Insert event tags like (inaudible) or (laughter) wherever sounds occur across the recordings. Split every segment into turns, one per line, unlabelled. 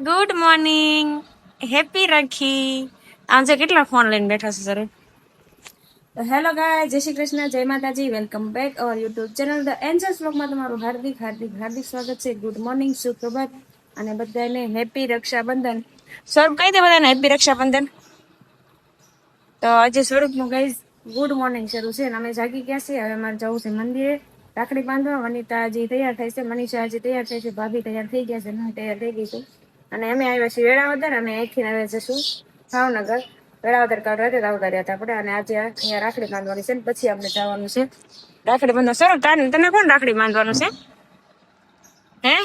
Good morning happy રાખી આજે કેટલા phone લઈને બેઠા છે સર તો હેલો ગાય જય શ્રી કૃષ્ણ, જય Mataji. Welcome back our YouTube channel the angels વ્લોગમાં તમારું હાર્દિક હાર્દિક હાર્દિક સ્વાગત છે. ગુડ મોર્નિંગ સુપ્રભાત અને બધાને હેપી રક્ષાબંધન. સ્વરૂપ કહી દે બધાને હેપી રક્ષાબંધન. તો આજે સ્વરૂપનું ગાઈઝ ગુડ મોર્નિંગ શરૂ છે અને અમે જાગી ગયા છીએ. હવે અમારે જવું છે મંદિરે. રાખડી બાંધવા વનિતાજી તૈયાર થાય છે, મનીષા હજી તૈયાર થાય છે, ભાભી તૈયાર થઈ ગયા છે હું તૈયાર થઈ ગઈ છું. અને અમે આવ્યા છીએ વેળાવદર અને અહીંથી આવ્યા જશું ભાવનગર. વેળાવદર કાલ રાતે આવતા હતા આપણે અને આજે અહીંયા રાખડી બાંધવાની છે ને પછી આપણે જવાનું છે. રાખડી બાંધવા સર તારી તને કોણ રાખડી બાંધવાનું છે? હે?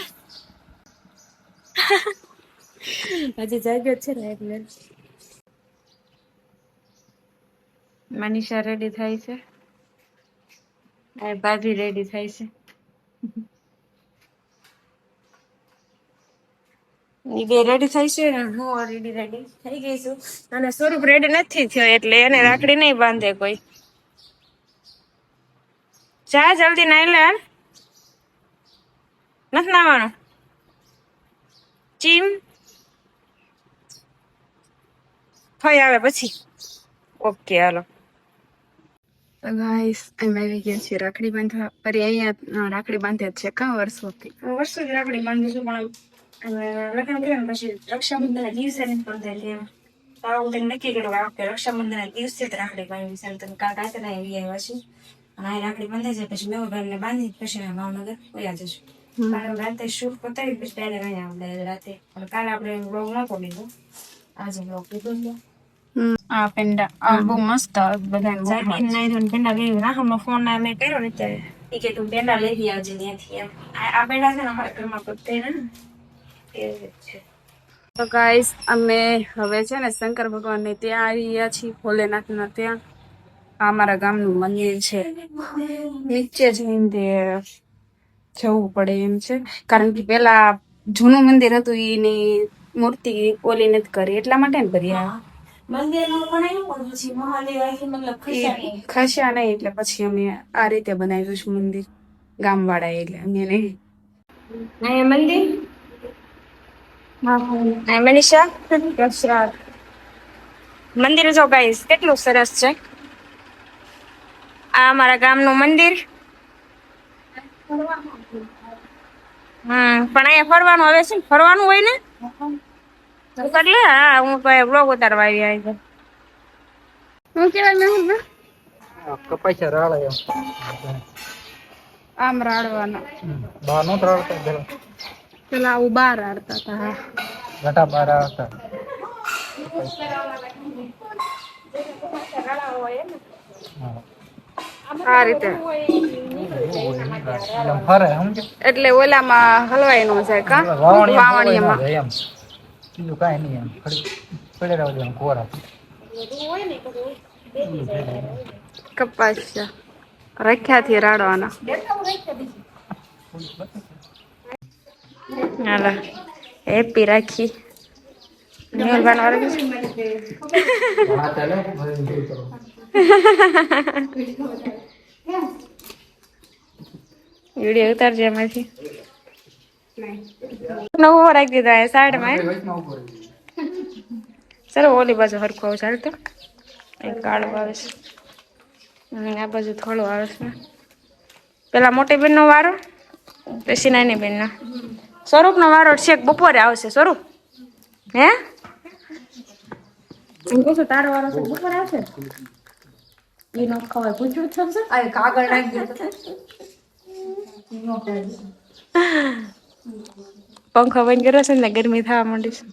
હજી જાગ્યો છે ને એટલે મનીષા રેડી થાય છે? ભાભી રેડી થાય છે. બે રેડી થઈ છે? હું ઓલરેડી રેડી થઈ ગઈ છું. અને સ્વરૂપ રેડી નથી થયો એટલે એને રાખડી નહીં બાંધે કોઈ. જા જલ્દી નાઈ લે નથી નાવાનું. ચીમ. થઈ આવે પછી. ઓકે હાલો.
ગાઈસ અમે આવી ગયા છીએ રાખડી બાંધવા. પરી અહીંયા રાખડી બાંધે જ છે કા વર્ષોથી?
વર્ષો જ રાખડી બાંધું છું પણ લગ્ન કર્યા પછી રક્ષાબંધનના દિવસે તારો નક્કી કર્યું કે આ રક્ષાબંધનના દિવસે જ રાખડી બાંધવી છે આવ્યા અને આ રાખડી બાંધે છે પછી મેં ભાઈને બાંધી પછી ભાવનગર વયા જશું કાલે રાતે શૂટ પતાવી પછી ડાયરેક્ટ અહીંયા આપણે રાતે પણ કાલે આપણે બ્લોગ નહોતો લીધો આજે બ્લોગ લીધો છે
આ પેંડા આ બહુ મસ્ત બધાને
જાગીને નાઈ પેંડા રાહમનો ફોન મેં કર્યો ને ત્યારે એ કે તું પેંડા લઈ આવજે ત્યાંથી એમ આ પેંડા છે ને અમારા ઘરમાં બધે ને છે.
તો ગાઈસ અમે હવે છે ને શંકર ભગવાનને ત્યાં આવી ગયા છીએ ભોલેનાથના ત્યાં. આ અમારા ગામનું મંદિર છે. નીચે જઈને તે જવું પડે એમ છે. કારણ કે પેલા જૂનું મંદિર હતું એની મૂર્તિ ઓલી નથી કરી. એટલા માટે ને
ભર્યા.
ખસ્યા નહીં. એટલે પછી અમે આ રીતે બનાવ્યું છે મંદિર ગામવાળા એટલે અમે નહીં.
મંદિર? ના મનીષા?
પ્રસાદ
મંદિર જો ગાઈસ કેટલું સરસ છે? આ અમારા ગામનું મંદિર. હમ પણ અહીંયા ફરવાનું આવે છે ને? ફરવાનું હોય ને? એટલે? હા હું તો બ્લોગ ઉતારવા આવી આવી છે.
હું કેવાય મેં?
કપાઈ રાળે
આમ રાડવાના.
બહાર નો રાળતા પેલા
આવું બાર રાડતા હતા
ઘટા બહાર આવતા
આ રીતે. એટલે ઓલામાં હલવાઈ નો જાય કા?
વાવણીમાં. બીજું કાંઈ નહીં એમ. પડે રહેવા દે કોરા
કપાસ રાખ્યાથી રાડવાના.
હાલો હેપી રાખી
ચાલે ભરી કરો
વીડિયો ઉતારજે એમાંથી નવું રાખી દીધો એ સાઈડમાં સર ઓલી બાજુ હરખું આવે ચાલતો એક કાળું આવે છે અને આ બાજુ થોડું આવે છે પેલા મોટી બેનનો વારો પછી નાની બેનનો સ્વરૂપનો વારો છેક બપોરે આવશે સ્વરૂપ? હે? હું કહું છું તારો વારો છે બપોરે આવશે? એ નો ખવાય પૂછ્યું થશે. આ કાગળ નાખી પંખો બંધ કર્યો છે ને ગરમી થવા માંડી છે.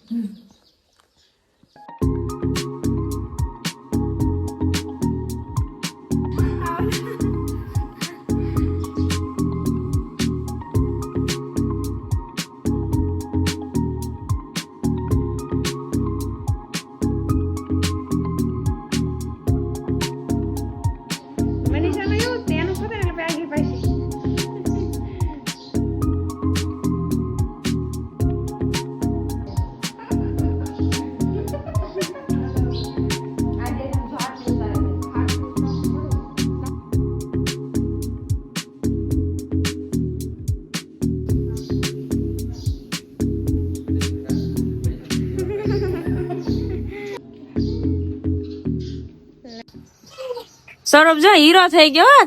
સ્વરૂપ જો હીરો થઈ ગયો હો.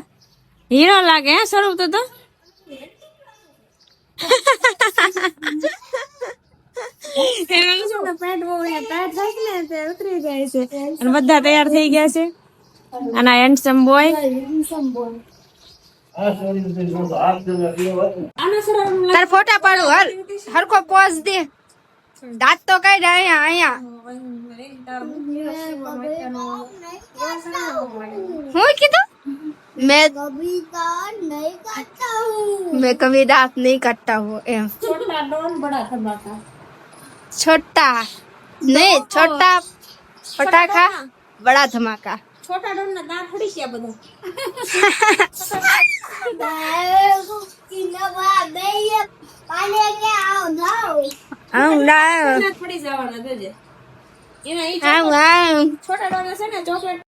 હીરો લાગે હે સ્વરૂપ તો તો એમાં શું કે પેન્ટ બહુ અહીંયા ટાઈટ રાખે ને તે ઉતરી જાય છે અને બધા તૈયાર થઈ ગયા છે અને આ હેન્ડસમ બોય
તાર ફોટા પાડું હર હરખો પોઝ દે. દાંત તો કાઢ અહીંયા અહીંયા. હું કીધું मैं मैं कभी दांत नहीं काटता हूँ एम
છોટા ડોન બડા ધમાકા
छोटा नहीं छोटा पटाखा बड़ा धमाका
છોટા ડોન ના દાંત ફડી (laughs) ગયા બધા
આમ લાવ
દાંત ફડી જવાના જોજે એના ઈ
આમ આમ
છોટા ડોલર છે ને ચોકલેટ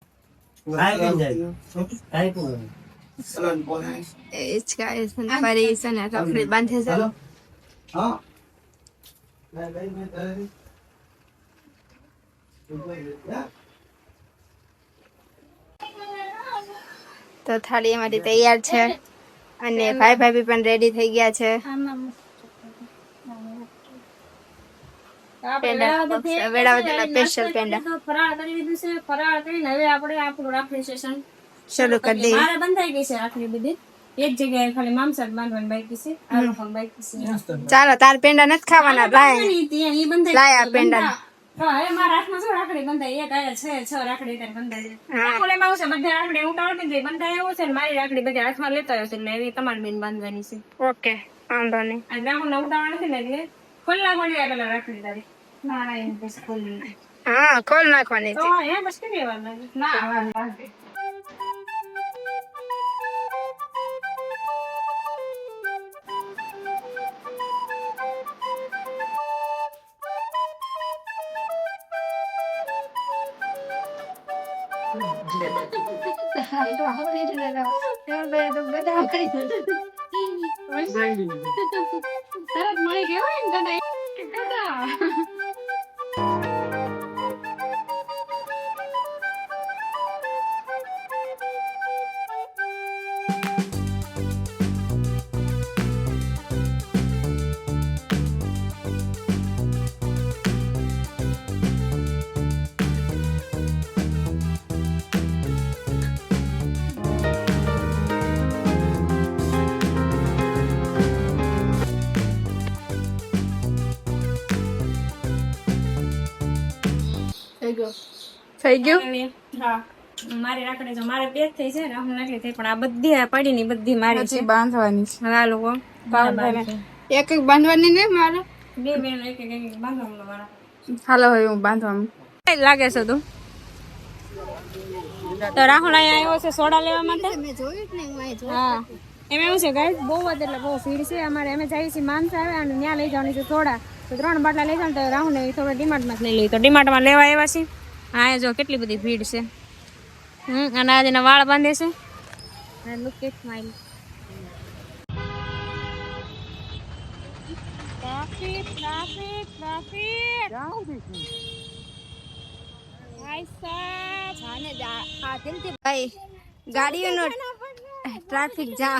તો થાળી અમારી તૈયાર છે. અને ભાઈ ભાભી પણ રેડી થઈ ગયા છે. સ્પેશિયલ પેંડા
ફરાળ કરી દીધું છે ફરાળ કરીને હવે આપણે આપણું રાખડી સેશન
શરૂ કરી દઈએ.
મારે બંધાઈ ગઈ છે રાખડી બધી. એક જગ્યાએ ખાલી મામસાદ બાંધવાની બાકી છે આ લોકો બાકી છે.
ચાલો તાર પેંડા નથી ખાવાના લાય.
બંધાઈ
લાય આ પેંડા
હા મારા હાથમાં શું રાખડી બંધાઈ એક આયા છે છ રાખડી ત્યારે બંધાઈ છે. આવશે બધા રાખડી હું ટાળતી જઈ બંધાઈ છે ને મારી રાખડી બધી હાથમાં લેતા હશે એટલે એવી તમારી બેન બાંધવાની છે.
ઓકે વાંધો નહીં.
અને રાહુલ ઉતાવળ નથી ને એટલે ખુલ્લા મળી પેલા રાખડી તારી.
હા ખોલ નાખવાની
તરત મળી ગયો
થઈ ગયું?
હા મારી રાખડી જો મારે બે થઈ છે રાહુલ નાખી થઈ પણ આ બધી આ પડીની બધી મારી છે.
બાંધવાની
લોકો
એક એક બાંધવાની ને મારે?
બે બેન એક એક એક બાંધવાનું મારા.
હાલો હવે હું બાંધવામાં
લાગે છે તું? તો રાહુલ અહીંયા આવ્યો છે સોડા લેવા માટે? હા એમાં એવું છે ગાઈસ બહુ જ એટલે બહુ ભીડ છે. અમારે અમે જઈએ છીએ માણસ આવે અને ત્યાં લઈ જવાની છે સોડા. તો ત્રણ બાટલા લઈ જવાનું તો રાહુલ ને થોડા ડિમાન્ડમાં જ લઈ લઈ તો ડિમાન્ડમાં લેવા આવ્યા છે હા જો કેટલી બધી ભીડ છે. હમ અને આજે એના વાળ બાંધે છે. Look at smile traffic traffic traffic ભાઈ સાહેબ.
ભાઈ? ગાડીઓનો ટ્રાફિક જા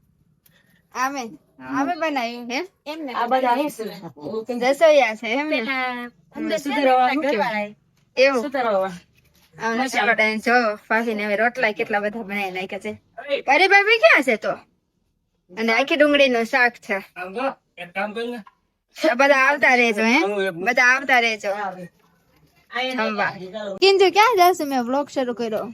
આમે અમે બનાવ્યું હે?
આ બધા
રસોઈયા છે એમ ને? એવું? આમ નથી આવડે. જો ફાફીને હવે રોટલા કેટલા બધા બનાવી નાખ્યા છે. અરે. ભાભી ક્યાં છે તો? અને આખી ડુંગળીનું શાક છે.
ને
બધા આવતા રહેજો હે? બધા આવતા રહેજો. જમવા. કિંજુ ક્યાં જશે? મેં વ્લોગ શરૂ કર્યો.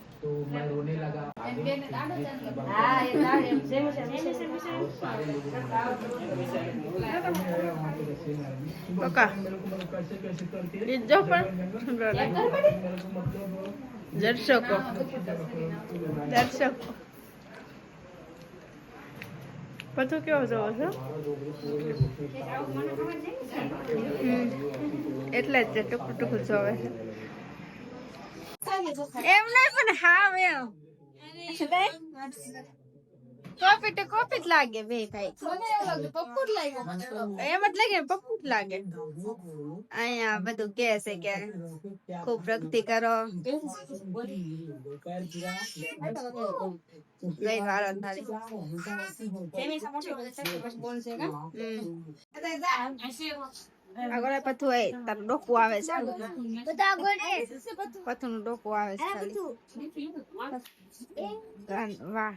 तो मैं रोने लगा आगे से जिस बम और सारे लोगों ने
પકા
मेरे को मतलब कैसे कैसे करके
જો પણ દર્શકો દર્શકો પથુ કેવો જોવો છો હમ. એટલે જ તે ટુકડું ટુકડું જોવે છે એમ નહીં પણ હા એમ. કોપી તો કોપી જ લાગે બે ભાઈ. એમ જ લાગે. પપ્પુ જ લાગે. અહીંયા બધું કે છે કે ખૂબ પ્રગતિ કરો. ભારત તારી. હમ. આગળ પથ્થુ હોય તારું ડોકું આવે છે. પથ્થુ નું ડોકું આવે છે ખાલી. વાહ.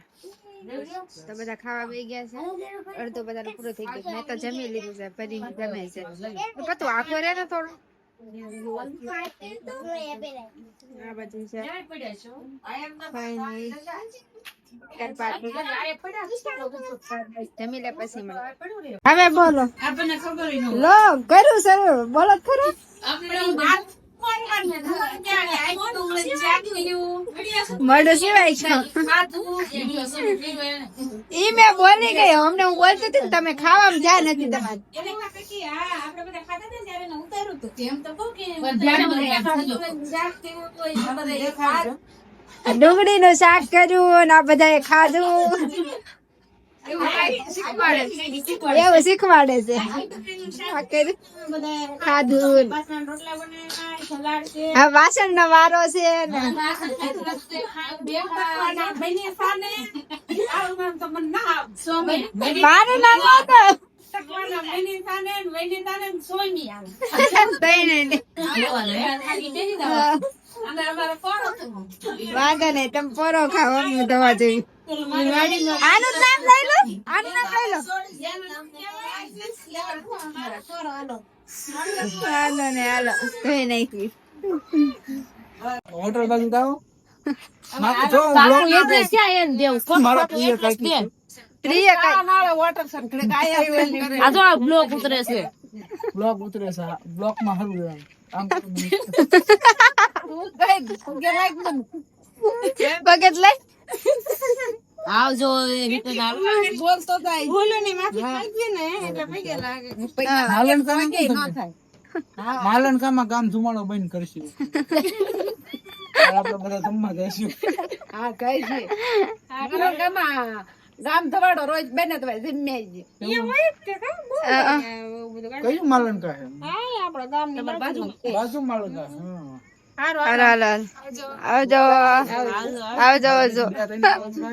તો બધા ખાવા બે ગયા છે. અડધો બધા પૂરો થઈ ગયો. મેં તો જમી લીધું છે ફરી જમે છે. પતું આખો રે ને થોડું? હવે બોલો. લો કરું સર બોલો ખરું. ઈ મેં બોલી ગઈ, અમને હું બોલતી હતી તમે ખાવામાં ધ્યાન નથી તમારે. ડુંગળી નું શાક કર્યું ને આ બધાએ ખાધું. એવું શીખવાડે છે? ખાધું હા વાસણ નો વારો છે ને. મારું નામ. વાંધો નહીં તમે પોરો ખાવા દવા જોઈ આનું નામ લઈ લો આનું નામ લઈ લો વાંધો નહીં હાલો કઈ નહીં
હોટલ બાજુ જાઓ મારે જો બ્લોક મારા પ્રિય કાકી.
પ્રિય કઈ
બ્લોક ઉતરે છે. બ્લોકમાં હરવું એમ આમ
પગત લઈ.
આવજો
માલન કામ માલન કામમાં કામ ધુમાડો બંધ કરશું. (laughs) આપણે બધા જમવા જઈશું. કયું માલન કહે હે બાજુ માલન બાજુ બાજુ
માલન હાલો આવજો. આવજો. આવજો.
થાય.